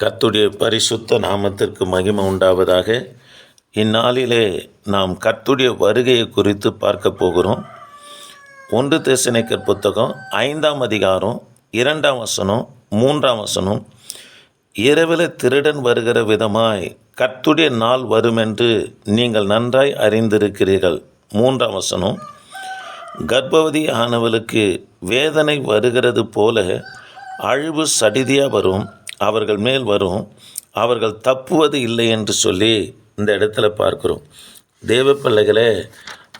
கர்த்துடைய பரிசுத்த நாமத்திற்கு மகிமை உண்டாவதாக. இந்நாளிலே நாம் கர்த்துடைய வருகையை குறித்து பார்க்க போகிறோம். ஒன்று தேசனைக்கர் புத்தகம் ஐந்தாம் அதிகாரம் இரண்டாம் வசனம் மூன்றாம் வசனம். இரவில் திருடன் வருகிற விதமாய் கர்த்துடைய நாள் வருமென்று நீங்கள் நன்றாய் அறிந்திருக்கிறீர்கள். மூன்றாம் வசனம் கர்ப்பவதி ஆனவளுக்கு வேதனை வருகிறது போல அழிவு சடிதியாக வரும். அவர்கள் மேல் வரும். அவர்கள் தப்புவது இல்லை என்று சொல்லி இந்த இடத்துல பார்க்கிறோம். தேவ பிள்ளைகளே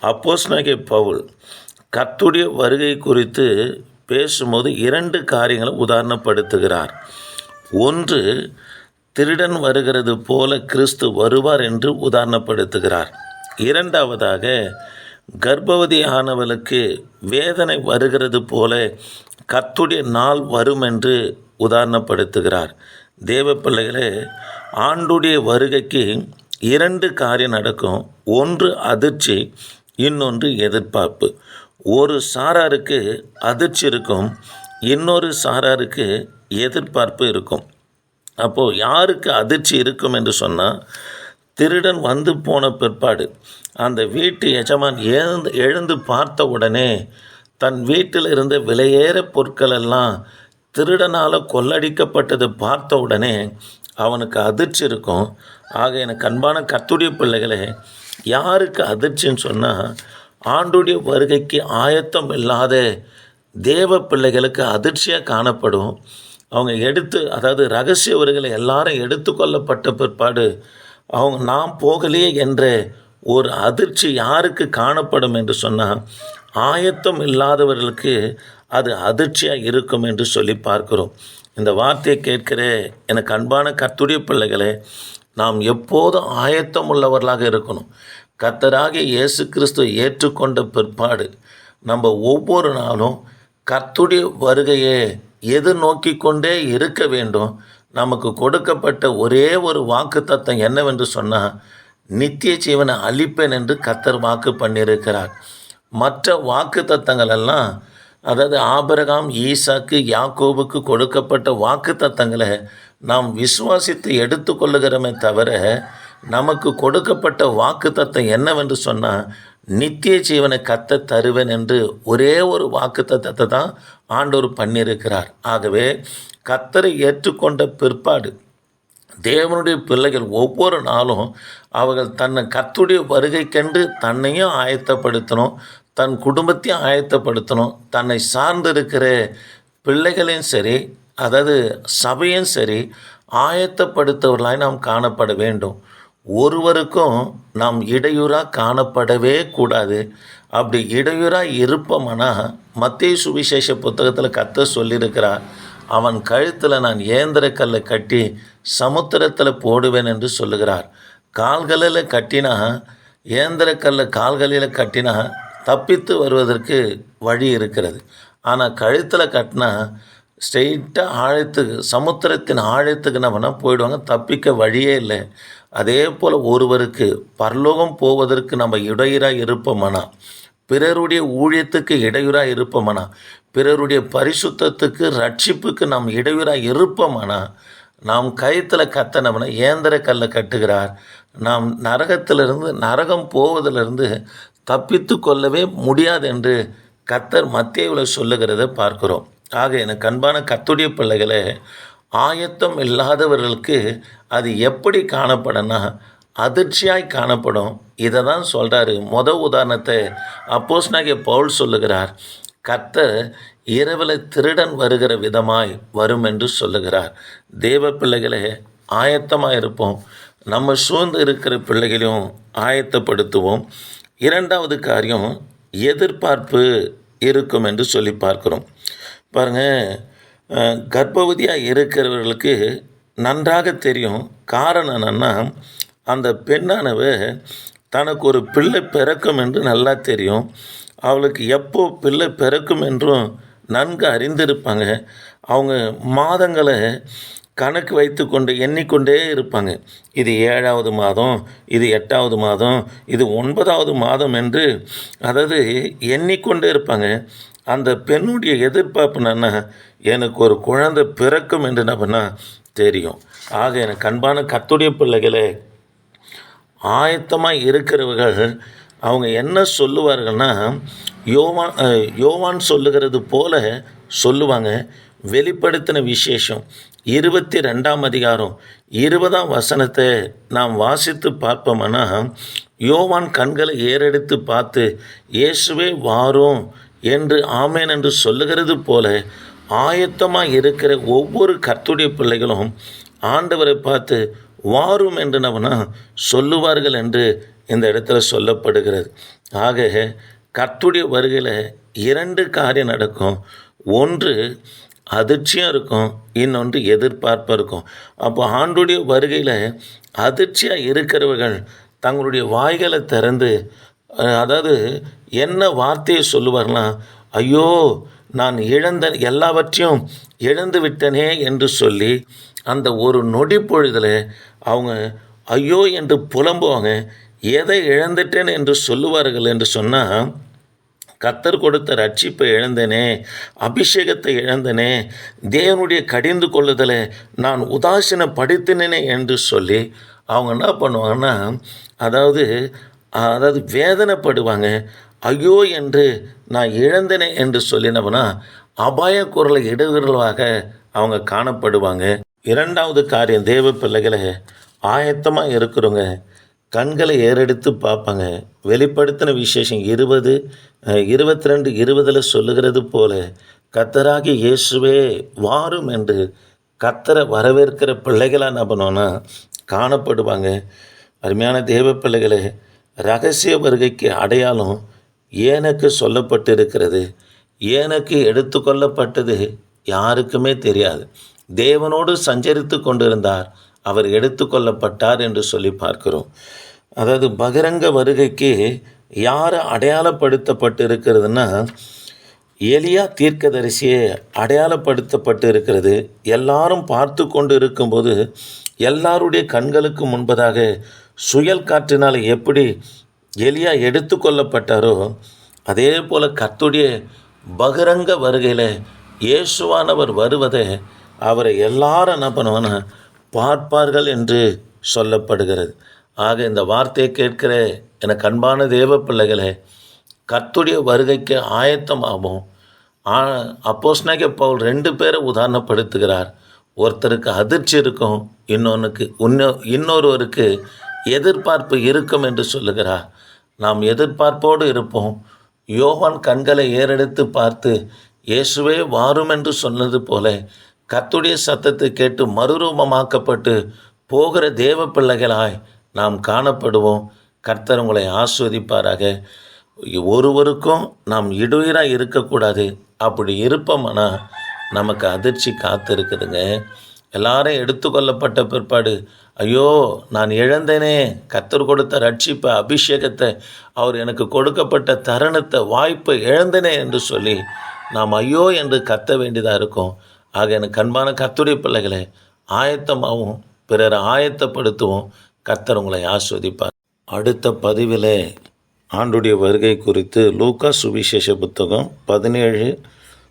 அப்போஸ் பவுல் கத்துடைய வருகை குறித்து பேசும்போது இரண்டு காரியங்களை உதாரணப்படுத்துகிறார். ஒன்று திருடன் வருகிறது போல கிறிஸ்து வருவார் என்று உதாரணப்படுத்துகிறார். இரண்டாவதாக கர்ப்பவதியானவளுக்கு வேதனை வருகிறது போல கத்துடைய நாள் வரும் என்று உதாரணப்படுத்துகிறார். தேவ பிள்ளைகளே ஆண்டுடைய வருகைக்கு இரண்டு காரியம் நடக்கும். ஒன்று அதிர்ச்சி இன்னொன்று எதிர்பார்ப்பு. ஒரு சாராருக்கு அதிர்ச்சி இருக்கும் இன்னொரு சாராருக்கு எதிர்பார்ப்பு இருக்கும். அப்போது யாருக்கு அதிர்ச்சி இருக்கும் என்று சொன்னால் திருடன் வந்து போன பிற்பாடு அந்த வீட்டு எஜமான் எழுந்து எழுந்து பார்த்த உடனே தன் வீட்டில் இருந்த விலையேற பொருட்கள் எல்லாம் திருடனால் கொள்ளடிக்கப்பட்டது பார்த்த உடனே அவனுக்கு அதிர்ச்சி இருக்கும். ஆக எனக்கு அன்பான கத்துடைய பிள்ளைகளே யாருக்கு அதிர்ச்சின்னு சொன்னால் ஆண்டுடைய வருகைக்கு ஆயத்தம் இல்லாத தேவ பிள்ளைகளுக்கு அதிர்ச்சியாக காணப்படும். அவங்க எடுத்து அதாவது ரகசிய வருகளை எல்லாரும் எடுத்துக்கொள்ளப்பட்ட பிற்பாடு அவங்க நாம் போகலையே என்ற ஒரு அதிர்ச்சி யாருக்கு காணப்படும் என்று சொன்னால் ஆயத்தம் இல்லாதவர்களுக்கு அது அதிர்ச்சியாக இருக்கும் என்று சொல்லி பார்க்கிறோம். இந்த வார்த்தையை கேட்கிற எனக்கு அன்பான கத்துடைய பிள்ளைகளே நாம் எப்போதும் ஆயத்தம் உள்ளவர்களாக இருக்கணும். கர்த்தராகிய இயேசு கிறிஸ்துவை ஏற்றுக்கொண்ட பிற்பாடு நம்ம ஒவ்வொரு நாளும் கர்த்துடைய வருகையை எதிர்நோக்கி கொண்டே இருக்க வேண்டும். நமக்கு கொடுக்கப்பட்ட ஒரே ஒரு வாக்கு தத்தம் என்னவென்று சொன்னால் நித்திய ஜீவனை அழிப்பேன் என்று கத்தர் வாக்கு பண்ணியிருக்கிறார். மற்ற வாக்கு தத்தங்கள் எல்லாம் அதாவது ஆபரகாம் ஈசாக்கு யாக்கோபுக்கு கொடுக்கப்பட்ட வாக்கு தத்தங்களை நாம் விசுவாசித்து எடுத்துக்கொள்ளுகிறோமே தவிர நமக்கு கொடுக்கப்பட்ட வாக்கு தத்தம் என்னவென்று சொன்னால் நித்திய ஜீவனை கத்த தருவேன் என்று ஒரே ஒரு வாக்கு தத்தத்தை தான் ஆண்டோர் பண்ணியிருக்கிறார். ஆகவே கத்தரை ஏற்றுக்கொண்ட பிற்பாடு தேவனுடைய பிள்ளைகள் ஒவ்வொரு நாளும் அவர்கள் தன்னை கத்துடைய வருகைக்கென்று தன்னையும் ஆயத்தப்படுத்தணும். தன் குடும்பத்தையும் ஆயத்தப்படுத்தணும். தன்னை சார்ந்திருக்கிற பிள்ளைகளையும் சரி அதாவது சபையும் சரி ஆயத்தப்படுத்தவர்களாய் நாம் காணப்பட வேண்டும். ஒருவருக்கும் நாம் இடையூறாக காணப்படவே கூடாது. அப்படி இடையூறாக இருப்போம்னா மத்திய சுவிசேஷ புத்தகத்தில் கத்த சொல்லியிருக்கிறார் அவன் கழுத்தில் நான் ஏந்திர கல்லை கட்டி சமுத்திரத்தில் போடுவேன் என்று சொல்லுகிறார். கால்களில் கட்டினா ஏந்திர கல்லை கால்களில் கட்டினா தப்பித்து வருவதற்கு வழி இருக்கிறது. ஆனால் கழுத்தில் கட்டினா ஸ்ட்ரெயிட்டாக ஆழத்துக்கு சமுத்திரத்தின் ஆழத்துக்கு என்ன பண்ணால் போயிடுவாங்க. தப்பிக்க வழியே இல்லை. அதே போல் ஒருவருக்கு பரலோகம் போவதற்கு நம்ம இடையூறாக இருப்போமானா? பிறருடைய ஊழியத்துக்கு இடையூறாக இருப்போமானா? பிறருடைய பரிசுத்தத்துக்கு ரட்சிப்புக்கு நாம் இடையூறாக இருப்போமானா? நாம் கயத்தில் கத்தனம்னா ஏந்திர கல்லை கட்டுகிறார். நாம் நரகத்திலிருந்து நரகம் போவதிலிருந்து தப்பித்து கொள்ளவே முடியாது என்று கத்தர் மத்தியவில் சொல்லுகிறத பார்க்கிறோம். ஆக எனக்கு அன்பான கத்துடைய பிள்ளைகளே ஆயத்தம் இல்லாதவர்களுக்கு அது எப்படி காணப்படும்னா அதிர்ச்சியாய் காணப்படும். இதை தான் சொல்கிறாரு மொத உதாரணத்தை அப்போஸ் நகை பவுல் சொல்லுகிறார். கர்த்தர் இரவில் திருடன் வருகிற விதமாய் வரும் என்று சொல்லுகிறார். தேவ பிள்ளைகளே ஆயத்தமாக இருப்போம் நம்ம சூழ்ந்து இருக்கிற பிள்ளைகளையும் ஆயத்தப்படுத்துவோம். இரண்டாவது காரியம் எதிர்பார்ப்பு இருக்கும் என்று சொல்லி பார்க்கிறோம். பாருங்கள் கர்ப்பவதியாக இருக்கிறவர்களுக்கு நன்றாக தெரியும் காரணம் என்னென்னா அந்த பெண்ணானவ தனக்கு ஒரு பிள்ளை பிறக்கும் என்று நல்லா தெரியும். அவளுக்கு எப்போ பிள்ளை பிறக்கும் என்றும் நன்கு அறிந்திருப்பாங்க. அவங்க மாதங்களை கணக்கு வைத்து கொண்டு எண்ணிக்கொண்டே இருப்பாங்க. இது ஏழாவது மாதம் இது எட்டாவது மாதம் இது ஒன்பதாவது மாதம் என்று அதாவது எண்ணிக்கொண்டே இருப்பாங்க. அந்த பெண்ணுடைய எதிர்பார்ப்பு என்னென்னா எனக்கு ஒரு குழந்தை பிறக்கும் என்று என்ன பண்ணால் தெரியும். ஆக எனக்கு அன்பான கத்துடைய பிள்ளைகளே ஆயத்தமாக இருக்கிறவர்கள் அவங்க என்ன சொல்லுவார்கள்னா யோவான் யோவான் சொல்லுகிறது போல சொல்லுவாங்க. வெளிப்படுத்தின விசேஷம். இருபத்தி ரெண்டாம் அதிகாரம் இருபதாம் வசனத்தை நாம் வாசித்து பார்ப்போம்னா யோவான் கண்களை ஏறெடுத்து பார்த்து இயேசுவே வாரும் என்று ஆமேன் என்று சொல்லுகிறது போல ஆயத்தமாக இருக்கிற ஒவ்வொரு கர்த்துடைய பிள்ளைகளும் ஆண்டவரை பார்த்து வாரும் என்று நம்மனா சொல்லுவார்கள் என்று இந்த இடத்துல சொல்லப்படுகிறது. ஆக கர்த்துடைய வருகையில் இரண்டு காரியம் நடக்கும். ஒன்று அதிர்ச்சியாக இருக்கும். இன்னொன்று எதிர்பார்ப்பாக இருக்கும். அப்போ ஆண்டுடைய வருகையில் அதிர்ச்சியாக இருக்கிறவர்கள் தங்களுடைய வாய்களை திறந்து அதாவது என்ன வார்த்தையை சொல்லுவார்னா ஐயோ நான் இழந்த எல்லாவற்றையும் இழந்து விட்டனே என்று சொல்லி அந்த ஒரு நொடி பொழுதில் அவங்க ஐயோ என்று புலம்புவாங்க. எதை இழந்துட்டேன் என்று சொல்லுவார்கள் என்று சொன்னால் கத்தர் கொடுத்த ரட்சிப்பை இழந்தனே அபிஷேகத்தை இழந்தனே தேவனுடைய கடிந்து கொள்ளுதலை நான் உதாசீனப்படுத்தினேனே என்று சொல்லி அவங்க என்ன பண்ணுவாங்கன்னா அதாவது அதாவது வேதனைப்படுவாங்க. ஐயோ என்று நான் இழந்தனே என்று சொல்லினவனா அபாய குரலை இடுகிறவாக அவங்க காணப்படுவாங்க. இரண்டாவது காரியம் தேவ பிள்ளைகளை ஆயத்தமாக இருக்கிறவங்க கண்களை ஏறெடுத்து பார்ப்பாங்க. வெளிப்படுத்தின விசேஷம் இருபது இருபத்தி ரெண்டு இருபதில் சொல்லுகிறது போல கத்தராகி இயேசுவே வாரும் என்று கத்தரை வரவேற்கிற பிள்ளைகளாக என்ன பண்ணுவோன்னா காணப்படுவாங்க. அருமையான தேவ பிள்ளைகளே ரகசிய வருகைக்கு அடையாளம் ஏனக்கு சொல்லப்பட்டு இருக்கிறது ஏனக்கு எடுத்துக்கொள்ளப்பட்டது யாருக்குமே தெரியாது. தேவனோடு சஞ்சரித்து கொண்டிருந்தார். அவர் எடுத்துக்கொள்ளப்பட்டார் என்று சொல்லி பார்க்கிறோம். அதாவது பகிரங்க வருகைக்கு யார் அடையாளப்படுத்தப்பட்டு இருக்கிறதுன்னா எலியா தீர்க்கதரிசியே அடையாளப்படுத்தப்பட்டு இருக்கிறது எல்லாரும் பார்த்து கொண்டு இருக்கும்போது எல்லாருடைய கண்களுக்கு முன்பதாக சுயல் காற்றினால் எப்படி எலியா எடுத்துக்கொள்ளப்பட்டாரோ அதே போல் கத்துடைய பகிரங்க வருகையில் இயேசுவானவர் வருவதை அவரை எல்லாரும் என்ன பண்ணுவான்னா பார்ப்பார்கள் என்று சொல்லப்படுகிறது. ஆக இந்த வார்த்தையை கேட்கிற எனக்கு அன்பான தேவ பிள்ளைகளே கர்த்துடைய வருகைக்கு ஆயத்தமாகும் அப்போஸ்னாக பவுல் ரெண்டு பேரை உதாரணப்படுத்துகிறார். ஒருத்தருக்கு அதிர்ச்சி இருக்கும் இன்னொன்றுக்கு இன்னொ இன்னொருவருக்கு எதிர்பார்ப்பு இருக்கும் என்று சொல்லுகிறார். நாம் எதிர்பார்ப்போடு இருப்போம். யோவான் கண்களை ஏறெடுத்து பார்த்து இயேசுவே வாரும் என்று சொன்னது போல கத்துடைய சத்தத்தை கேட்டு மறுரூபமாக்கப்பட்டு போகிற தேவ பிள்ளைகளாய் நாம் காணப்படுவோம். கர்த்தர் உங்களை ஆஸ்வதிப்பாராக. ஒருவருக்கும் நாம் இடுயிராக இருக்கக்கூடாது. அப்படி இருப்போம்னா நமக்கு அதிர்ச்சி காத்திருக்குதுங்க. எல்லாரும் எடுத்துக்கொள்ளப்பட்ட பிற்பாடு ஐயோ நான் இழந்தேனே. கத்தர் கொடுத்த ரட்சிப்பை அபிஷேகத்தை அவர் எனக்கு கொடுக்கப்பட்ட தருணத்தை வாய்ப்பை இழந்தனே என்று சொல்லி நாம் ஐயோ என்று கத்த வேண்டியதாக இருக்கும். ஆக எனக்கு அன்பான கத்துடைய பிள்ளைகளை ஆயத்தமாகவும் பிறரை ஆயத்தப்படுத்துவோம். கத்தர் உங்களை ஆஸ்வதிப்பார். அடுத்த பதிவில் ஆண்டுடைய வருகை குறித்து லூக்கா சுவிசேஷ புத்தகம் பதினேழு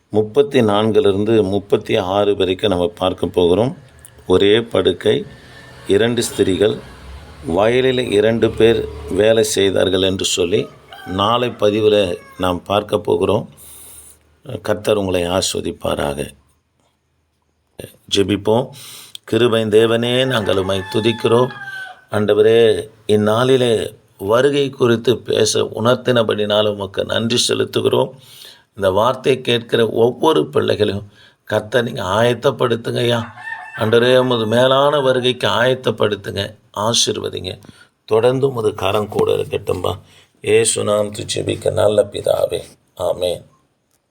முப்பத்தி நான்கிலிருந்து முப்பத்தி ஆறு வரைக்கும் நம்ம பார்க்க போகிறோம். ஒரே படுக்கை இரண்டு ஸ்திரிகள் வயலில் இரண்டு பேர் வேலை செய்தார்கள் என்று சொல்லி நாளை பதிவில் நாம் பார்க்க போகிறோம். கத்தர் உங்களை ஆஸ்வதிப்பாராக. ஜெபிப்போம். கிருபை தேவனே நாங்கள் உமை துதிக்கிறோம். ஆண்டவரே இந்நாளிலே வருகை குறித்து பேச உணர்த்தினபடினாலும் உமக்கு நன்றி செலுத்துகிறோம். இந்த வார்த்தையை கேட்கிற ஒவ்வொரு பிள்ளைகளையும் கத்தை நீங்கள் ஆயத்தப்படுத்துங்கய்யா அன்றரே உமது மேலான வருகைக்கு ஆயத்தப்படுத்துங்க ஆசிர்வதிங்க. தொடர்ந்து உமது கரம் கூட இருக்கட்டும்பா. ஏசுநாம் ஜெபிக்க நல்ல பிதாவே. ஆமேன்.